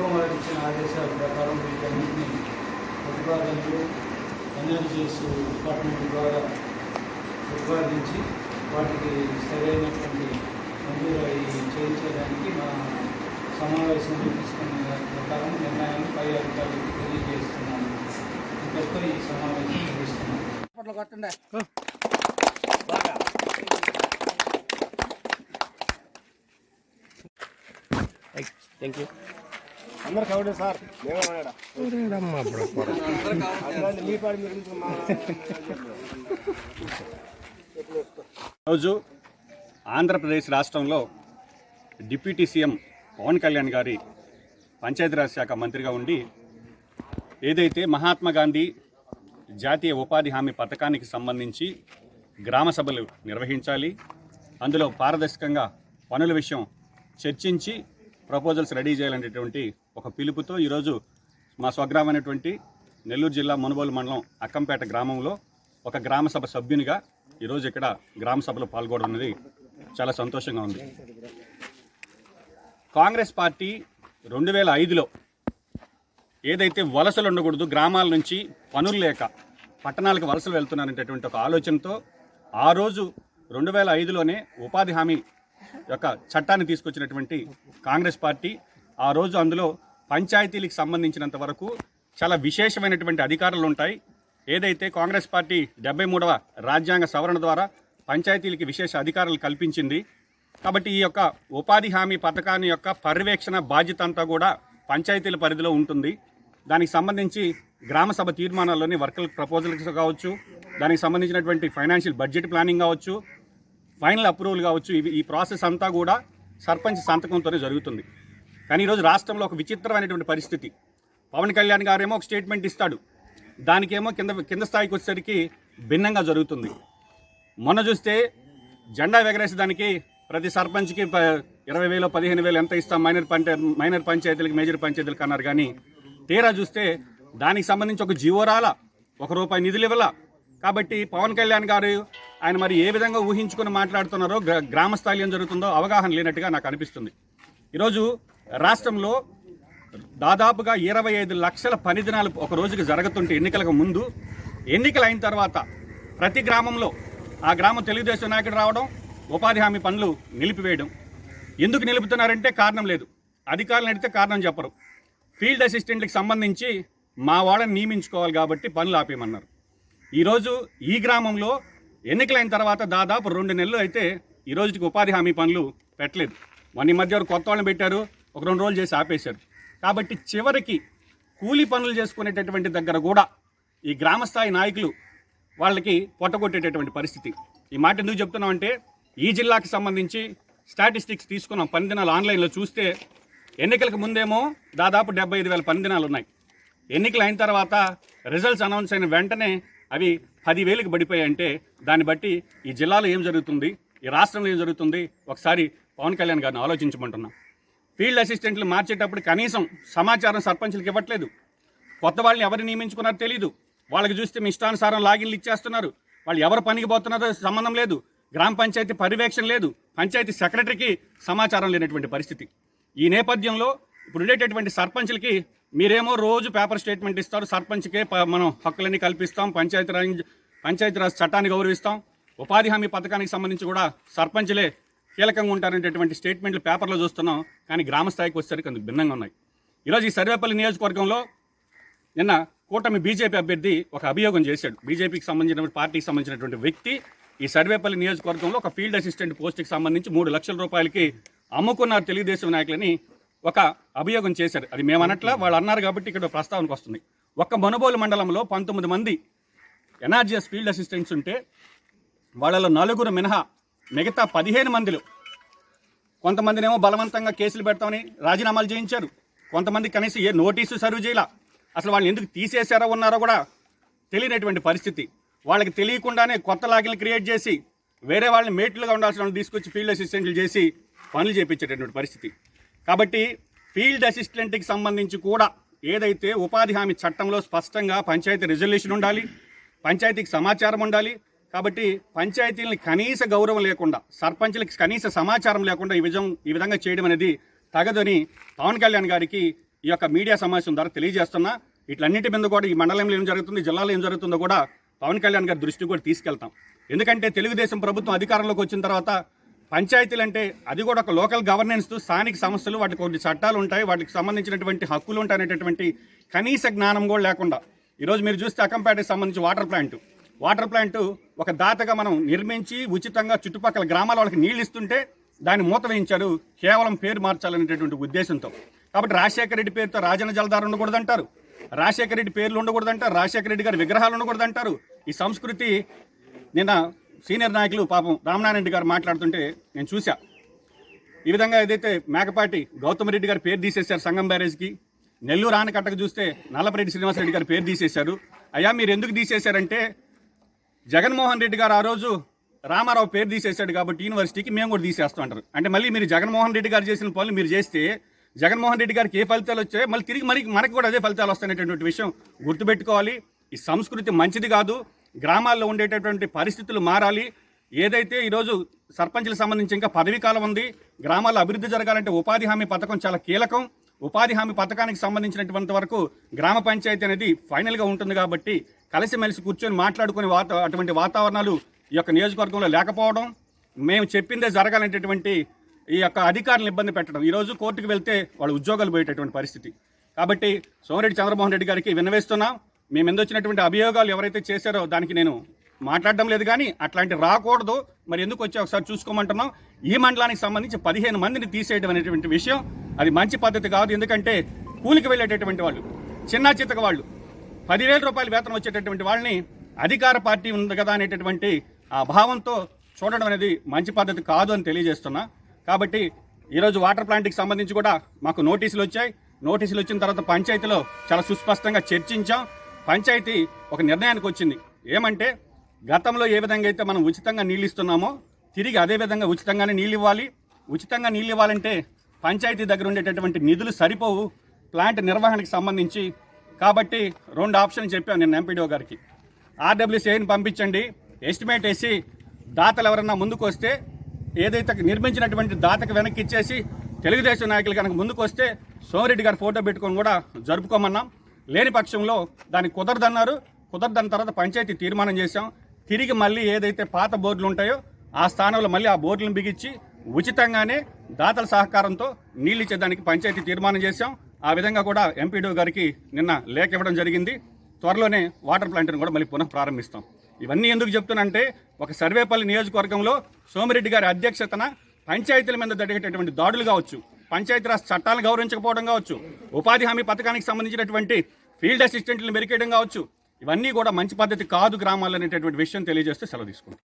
ప్రభుత్వం వారికి ఇచ్చిన ఆదేశాల ప్రకారం వీటన్నింటినీ ప్రతిపాదనలు ఎనర్జీస్ డిపార్ట్మెంట్ ద్వారా ప్రతిపాదించి వాటికి సరైనటువంటి మంజూరు చేయించడానికి మా సమావేశంలో తీసుకున్న దాని ప్రకారం నిర్ణయాన్ని పై అధికారులకు తెలియజేస్తున్నాను ఇంతటితో ఈ సమావేశం కొట్టండి. Thank you sir? మీ పాడి రోజు ఆంధ్రప్రదేశ్ రాష్ట్రంలో డిప్యూటీ సీఎం పవన్ కళ్యాణ్ గారి పంచాయతీరాజ్ శాఖ మంత్రిగా ఉండి ఏదైతే మహాత్మా గాంధీ జాతీయ ఉపాధి హామీ పథకానికి సంబంధించి గ్రామ సభలు నిర్వహించాలి అందులో పారదర్శకంగా పనుల విషయం చర్చించి ప్రపోజల్స్ రెడీ చేయాలనేటువంటి ఒక పిలుపుతో ఈరోజు మా స్వగ్రామైనటువంటి నెల్లూరు జిల్లా మునుబోలు మండలం అక్కంపేట గ్రామంలో ఒక గ్రామ సభ సభ్యునిగా ఈరోజు ఇక్కడ గ్రామ సభలో పాల్గొనడం అనేది చాలా సంతోషంగా ఉంది. కాంగ్రెస్ పార్టీ రెండు వేల ఐదులో ఏదైతే వలసలు ఉండకూడదు గ్రామాల నుంచి పనులు లేక పట్టణాలకు వలసలు వెళ్తున్నారనేటటువంటి ఒక ఆలోచనతో ఆ రోజు రెండు వేల ఐదులోనే ఉపాధి హామీ యొక్క చట్టాన్ని తీసుకొచ్చినటువంటి కాంగ్రెస్ పార్టీ ఆ రోజు అందులో పంచాయతీలకు సంబంధించినంత వరకు చాలా విశేషమైనటువంటి అధికారాలు ఉంటాయి. ఏదైతే కాంగ్రెస్ పార్టీ డెబ్బై మూడవ రాజ్యాంగ సవరణ ద్వారా పంచాయతీలకి విశేష అధికారాలు కల్పించింది. కాబట్టి ఈ యొక్క ఉపాధి హామీ పథకాన్ని యొక్క పర్యవేక్షణ బాధ్యత అంతా కూడా పంచాయతీల పరిధిలో ఉంటుంది. దానికి సంబంధించి గ్రామ సభ తీర్మానాల్లోని వర్కల్ ప్రపోజల్స్ కావచ్చు దానికి సంబంధించినటువంటి ఫైనాన్షియల్ బడ్జెట్ ప్లానింగ్ కావచ్చు ఫైనల్ అప్రూవల్ కావచ్చు. ఇవి ఈ ప్రాసెస్ అంతా కూడా సర్పంచ్ సంతకంతోనే జరుగుతుంది. కానీ ఈరోజు రాష్ట్రంలో ఒక విచిత్రమైనటువంటి పరిస్థితి. పవన్ కళ్యాణ్ గారేమో ఒక స్టేట్మెంట్ ఇస్తాడు. దానికేమో కింద కింద స్థాయికి వచ్చేసరికి భిన్నంగా జరుగుతుంది. మొన్న చూస్తే జెండా ఎగరేసే దానికి ప్రతి సర్పంచ్కి ప- ఇరవై వేలు పదిహేను వేలు ఎంత ఇస్తాం? మైనర్ పంచ మైనర్ పంచాయతీలకు మేజర్ పంచాయతీలకు అన్నారు. కానీ తీరా చూస్తే దానికి సంబంధించి ఒక జీవోరాల ఒక రూపాయి నిధులు ఇవ్వాల. కాబట్టి పవన్ కళ్యాణ్ గారు ఆయన మరి ఏ విధంగా ఊహించుకుని మాట్లాడుతున్నారో గ్రామస్థాయి గ్రామ స్థాయిలో ఏం జరుగుతుందో అవగాహన లేనట్టుగా నాకు అనిపిస్తుంది. ఈరోజు రాష్ట్రంలో దాదాపుగా ఇరవై ఐదు లక్షల పని దినాలు ఒక రోజుకి జరుగుతుంటే ఎన్నికలకు ముందు ఎన్నికలు అయిన తర్వాత ప్రతి గ్రామంలో ఆ గ్రామం తెలుగుదేశం నాయకుడు రావడం ఉపాధి హామీ పనులు నిలిపివేయడం. ఎందుకు నిలుపుతున్నారంటే కారణం లేదు. అధికారులు అడిగితే కారణం చెప్పరు. ఫీల్డ్ అసిస్టెంట్లకు సంబంధించి మా వాళ్ళని నియమించుకోవాలి కాబట్టి పనులు ఆపేయమన్నారు. ఈరోజు ఈ గ్రామంలో ఎన్నికలైన తర్వాత దాదాపు రెండు నెలలు అయితే ఈ రోజుకి ఉపాధి హామీ పనులు పెట్టలేదు. మొన్న ఈ మధ్య వరకు కొత్త వాళ్ళని పెట్టారు ఒక రెండు రోజులు చేసి ఆపేశారు. కాబట్టి చివరికి కూలీ పనులు చేసుకునేటటువంటి దగ్గర కూడా ఈ గ్రామ స్థాయి నాయకులు వాళ్ళకి పొట్టగొట్టేటటువంటి పరిస్థితి. ఈ మాట ఎందుకు చెప్తున్నామంటే ఈ జిల్లాకి సంబంధించి స్టాటిస్టిక్స్ తీసుకున్నాం. పని దినాలు ఆన్లైన్లో చూస్తే ఎన్నికలకు ముందేమో దాదాపు డెబ్బై ఐదు వేల పని దినాలు ఉన్నాయి. ఎన్నికలు అయిన తర్వాత రిజల్ట్స్ అనౌన్స్ అయిన వెంటనే అవి పదివేలకు పడిపోయాయంటే దాన్ని బట్టి ఈ జిల్లాలో ఏం జరుగుతుంది? ఈ రాష్ట్రంలో ఏం జరుగుతుంది? ఒకసారి పవన్ కళ్యాణ్ గారిని ఆలోచించమంటున్నాం. ఫీల్డ్ అసిస్టెంట్లు మార్చేటప్పుడు కనీసం సమాచారం సర్పంచులకు ఇవ్వట్లేదు. కొత్త వాళ్ళని ఎవరు నియమించుకున్నారో తెలియదు వాళ్ళకి చూస్తే మీ ఇష్టానుసారం లాగిన్లు ఇచ్చేస్తున్నారు. వాళ్ళు ఎవరు పనికి పోతున్నారో సంబంధం లేదు. గ్రామ పంచాయతీ పర్యవేక్షణ లేదు. పంచాయతీ సెక్రటరీకి సమాచారం లేనటువంటి పరిస్థితి. ఈ నేపథ్యంలో ఇప్పుడు ఉండేటటువంటి సర్పంచ్లకి మీరేమో రోజు పేపర్ స్టేట్మెంట్ ఇస్తారు. సర్పంచ్కే మనం హక్కులన్నీ కల్పిస్తాం. పంచాయతీరాజ్ పంచాయతీరాజ్ చట్టాన్ని గౌరవిస్తాం. ఉపాధి హామీ పథకానికి సంబంధించి కూడా సర్పంచ్లే కీలకంగా ఉంటారనేటటువంటి స్టేట్మెంట్లు పేపర్లో చూస్తున్నాం. కానీ గ్రామ స్థాయికి వచ్చేసరికి అందుకు భిన్నంగా ఉన్నాయి. ఈరోజు ఈ సర్వేపల్లి నియోజకవర్గంలో నిన్న కూటమి బీజేపీ అభ్యర్థి ఒక అభియోగం చేశాడు. బీజేపీకి సంబంధించిన పార్టీకి సంబంధించినటువంటి వ్యక్తి ఈ సర్వేపల్లి నియోజకవర్గంలో ఒక ఫీల్డ్ అసిస్టెంట్ పోస్ట్కి సంబంధించి మూడు లక్షల రూపాయలకి అమ్ముకున్నారు తెలుగుదేశం నాయకులని ఒక అభియోగం చేశారు. అది మేము అనట్లా వాళ్ళు అన్నారు కాబట్టి ఇక్కడ ప్రస్తావనకు వస్తుంది ఒక్క మనుబోలు మండలంలో పంతొమ్మిది మంది ఎన్ఆర్జీఎస్ ఫీల్డ్ అసిస్టెంట్స్ ఉంటే వాళ్ళలో నలుగురు మినహా మిగతా పదిహేను మందిలో కొంతమందినేమో బలవంతంగా కేసులు పెడతామని రాజీనామాలు చేయించారు. కొంతమంది కనీసం ఏ నోటీసు సర్వ్ చేయాల. అసలు వాళ్ళని ఎందుకు తీసేశారో ఉన్నారో కూడా తెలియనటువంటి పరిస్థితి. వాళ్ళకి తెలియకుండానే కొత్త లాగిన్లు క్రియేట్ చేసి వేరే వాళ్ళని మేట్లుగా ఉండాల్సిన వాళ్ళని తీసుకొచ్చి ఫీల్డ్ అసిస్టెంట్లు చేసి పనులు చేపించేటటువంటి పరిస్థితి. కాబట్టి ఫీల్డ్ అసిస్టెంట్కి సంబంధించి కూడా ఏదైతే ఉపాధి హామీ చట్టంలో స్పష్టంగా పంచాయతీ రిజల్యూషన్ ఉండాలి పంచాయతీకి సమాచారం ఉండాలి కాబట్టి పంచాయతీలని కనీస గౌరవం లేకుండా సర్పంచ్లకి కనీస సమాచారం లేకుండా ఈ విధం ఈ విధంగా చేయడం అనేది తగదని పవన్ కళ్యాణ్ గారికి ఈ యొక్క మీడియా సమావేశం ద్వారా తెలియజేస్తున్నా. ఇట్లన్నిటి మీద కూడా ఈ మండలంలో ఏం జరుగుతుంది జిల్లాలో ఏం జరుగుతుందో కూడా పవన్ కళ్యాణ్ గారి దృష్టికి కూడా తీసుకెళ్తాం. ఎందుకంటే తెలుగుదేశం ప్రభుత్వం అధికారంలోకి వచ్చిన తర్వాత పంచాయతీలు అంటే అది కూడా ఒక లోకల్ గవర్నెన్స్ స్థానిక సంస్థలు వాటికి కొన్ని చట్టాలు ఉంటాయి వాటికి సంబంధించినటువంటి హక్కులు ఉంటాయి అనేటటువంటి కనీస జ్ఞానం కూడా లేకుండా. ఈరోజు మీరు చూస్తే అకంపేటకి సంబంధించి వాటర్ ప్లాంట్. వాటర్ ప్లాంట్ ఒక దాతగా మనం నిర్మించి ఉచితంగా చుట్టుపక్కల గ్రామాల వాళ్ళకి నీళ్ళు ఇస్తుంటే దాన్ని మూత వేయించారు కేవలం పేరు మార్చాలనేటటువంటి ఉద్దేశంతో. కాబట్టి రాజశేఖర రెడ్డి పేరుతో రాజన జలధార ఉండకూడదంటారు. రాజశేఖర రెడ్డి పేర్లు ఉండకూడదంటారు. రాజశేఖర రెడ్డి గారి విగ్రహాలు ఉండకూడదంటారు. ఈ సంస్కృతి నిన్న సీనియర్ నాయకులు పాపం రామనారాయణ రెడ్డి గారు మాట్లాడుతుంటే నేను చూశా. ఈ విధంగా ఏదైతే మేకపాటి గౌతమ్ రెడ్డి గారు పేరు తీసేశారు సంగం బ్యారేజ్కి నెల్లూరు ఆనకట్టకు చూస్తే నల్లపరెడ్డి శ్రీనివాసరెడ్డి గారు పేరు తీసేశారు. అయ్యా మీరు ఎందుకు తీసేశారంటే జగన్మోహన్ రెడ్డి గారు ఆ రోజు రామారావు పేరు తీసేశాడు కాబట్టి యూనివర్సిటీకి మేము కూడా తీసేస్తాం అంటారు. అంటే మళ్ళీ మీరు జగన్మోహన్ రెడ్డి గారు చేసిన పనులు మీరు చేస్తే జగన్మోహన్ రెడ్డి గారికి ఏ ఫలితాలు వచ్చాయో మళ్ళీ తిరిగి మరి మనకి కూడా అదే ఫలితాలు వస్తాయనేటువంటి విషయం గుర్తుపెట్టుకోవాలి. ఈ సంస్కృతి మంచిది కాదు. గ్రామాల్లో ఉండేటటువంటి పరిస్థితులు మారాలి. ఏదైతే ఈరోజు సర్పంచ్లకు సంబంధించి ఇంకా పదవీ కాలం ఉంది గ్రామాల్లో అభివృద్ధి జరగాలంటే ఉపాధి హామీ పథకం చాలా కీలకం. ఉపాధి హామీ పథకానికి సంబంధించినటువంటి వరకు గ్రామ పంచాయతీ అనేది ఫైనల్గా ఉంటుంది కాబట్టి కలిసిమెలిసి కూర్చొని మాట్లాడుకునే వాత అటువంటి వాతావరణాలు ఈ యొక్క నియోజకవర్గంలో లేకపోవడం మేము చెప్పిందే జరగాలనేటటువంటి ఈ యొక్క అధికారులను ఇబ్బంది పెట్టడం. ఈరోజు కోర్టుకు వెళ్తే వాళ్ళ ఉద్యోగాలు పోయేటటువంటి పరిస్థితి. కాబట్టి సోమిరెడ్డి చంద్రమోహన్ రెడ్డి గారికి విన్నవేస్తున్నాం మేము ఎందొచ్చినటువంటి అభియోగాలు ఎవరైతే చేశారో దానికి నేను మాట్లాడడం లేదు కానీ అట్లాంటి రాకూడదు. మరి ఎందుకు వచ్చి ఒకసారి చూసుకోమంటున్నాం. ఈ మండలానికి సంబంధించి పదిహేను మందిని తీసేయడం అనేటువంటి విషయం అది మంచి పద్ధతి కాదు. ఎందుకంటే కూలికి వెళ్ళేటటువంటి వాళ్ళు చిన్న చితక వాళ్ళు పదివేల రూపాయలు వేతనం వచ్చేటటువంటి వాళ్ళని అధికార పార్టీ ఉంది కదా అనేటటువంటి ఆ భావంతో చూడడం అనేది మంచి పద్ధతి కాదు అని తెలియజేస్తున్నా. కాబట్టి ఈరోజు వాటర్ ప్లాంట్కి సంబంధించి కూడా మాకు నోటీసులు వచ్చాయి. నోటీసులు వచ్చిన తర్వాత పంచాయతీలో చాలా సుస్పష్టంగా చర్చించాం. పంచాయతీ ఒక నిర్ణయానికి వచ్చింది. ఏమంటే గతంలో ఏ విధంగా అయితే మనం ఉచితంగా నీళ్ళు ఇస్తున్నామో తిరిగి అదే విధంగా ఉచితంగానే నీళ్ళు ఇవ్వాలి ఉచితంగా నీళ్ళు ఇవ్వాలంటే పంచాయతీ దగ్గర ఉండేటటువంటి నిధులు సరిపోవు. ప్లాంట్ నిర్వహణకి సంబంధించి. కాబట్టి రెండు ఆప్షన్ చెప్పాను నేను ఎంపీడీఓ గారికి. ఆర్డబ్ల్యూసీఐని పంపించండి. ఎస్టిమేట్ వేసి దాతలు ఎవరన్నా ముందుకు వస్తే ఏదైతే నిర్మించినటువంటి దాతకు వెనక్కి ఇచ్చేసి తెలుగుదేశం నాయకులు కనుక ముందుకు వస్తే సోమిరెడ్డి గారి ఫోటో పెట్టుకొని కూడా జరుపుకోమన్నాం. లేని పక్షంలో దాన్ని కుదరదన్నారు. కుదరదన్న తర్వాత పంచాయతీ తీర్మానం చేశాం. తిరిగి మళ్ళీ ఏదైతే పాత బోర్డులు ఉంటాయో ఆ స్థానంలో మళ్ళీ ఆ బోర్డులను బిగించి ఉచితంగానే దాతల సహకారంతో నీళ్ళు ఇచ్చేదానికి పంచాయతీ తీర్మానం చేశాం. ఆ విధంగా కూడా ఎంపీడీఓ గారికి నిన్న లేఖ ఇవ్వడం జరిగింది. త్వరలోనే వాటర్ ప్లాంట్ను కూడా మళ్ళీ పునః ప్రారంభిస్తాం. ఇవన్నీ ఎందుకు చెప్తున్నానంటే ఒక సర్వేపల్లి నియోజకవర్గంలో సోమిరెడ్డి గారి అధ్యక్షతన పంచాయతీల మీద జరిగేటటువంటి దాడులు కావచ్చు. పంచాయతీరాజ్ చట్టాలను గౌరవించకపోవడం కావచ్చు ఉపాధి హామీ పథకానికి సంబంధించినటువంటి ఫీల్డ్ అసిస్టెంట్లను మెరికేయడం కావచ్చు ఇవన్నీ కూడా మంచి పద్ధతి కాదు గ్రామాలనేటటువంటి విషయం తెలియజేస్తే సెలవు తీసుకుంటాం